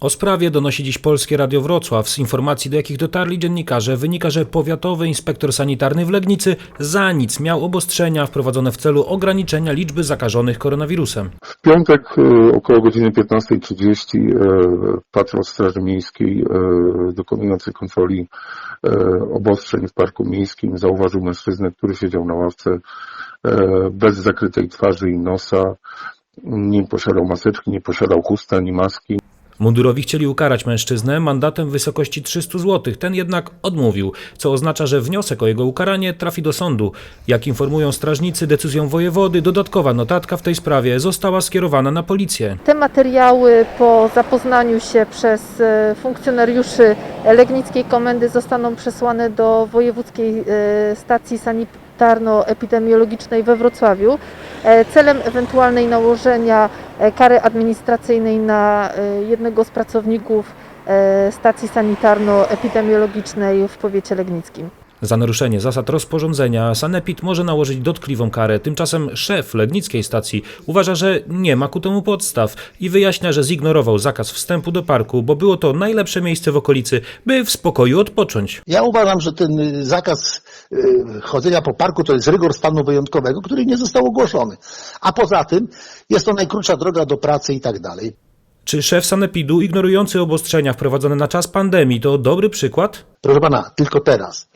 O sprawie donosi dziś Polskie Radio Wrocław. Z informacji, do jakich dotarli dziennikarze, wynika, że powiatowy inspektor sanitarny w Legnicy za nic miał obostrzenia wprowadzone w celu ograniczenia liczby zakażonych koronawirusem. W piątek e, około godziny 15.30 e, patrol Straży Miejskiej e, dokonujący kontroli obostrzeń w parku miejskim zauważył mężczyznę, który siedział na ławce bez zakrytej twarzy i nosa. Nie posiadał maseczki, nie posiadał chusty ani maski. Mundurowi chcieli ukarać mężczyznę mandatem w wysokości 300 zł. Ten jednak odmówił, co oznacza, że wniosek o jego ukaranie trafi do sądu. Jak informują strażnicy, decyzją wojewody dodatkowa notatka w tej sprawie została skierowana na policję. Te materiały po zapoznaniu się przez e, funkcjonariuszy Legnickiej Komendy zostaną przesłane do Wojewódzkiej e, Stacji Sanitarno-Epidemiologicznej we Wrocławiu e, celem ewentualnej nałożenia kary administracyjnej na e, jednego z pracowników e, Stacji Sanitarno-Epidemiologicznej w powiecie legnickim. Za naruszenie zasad rozporządzenia Sanepid może nałożyć dotkliwą karę. Tymczasem szef Legnickiej stacji uważa, że nie ma ku temu podstaw i wyjaśnia, że zignorował zakaz wstępu do parku, bo było to najlepsze miejsce w okolicy, by w spokoju odpocząć. Ja uważam, że ten y, zakaz y, chodzenia po parku to jest rygor stanu wyjątkowego, który nie został ogłoszony. A poza tym jest to najkrótsza droga do pracy i tak dalej. Czy szef Sanepidu ignorujący obostrzenia wprowadzone na czas pandemii to dobry przykład? Proszę pana, tylko teraz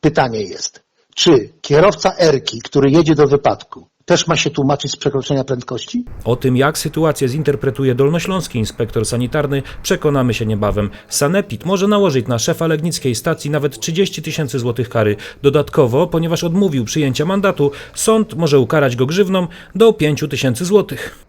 pytanie jest, czy kierowca Erki, który jedzie do wypadku, też ma się tłumaczyć z przekroczenia prędkości? O tym, jak sytuację zinterpretuje dolnośląski inspektor sanitarny, przekonamy się niebawem. Sanepid może nałożyć na szefa legnickiej stacji nawet 30 tysięcy złotych kary. Dodatkowo, ponieważ odmówił przyjęcia mandatu, sąd może ukarać go grzywną do 5 tysięcy złotych.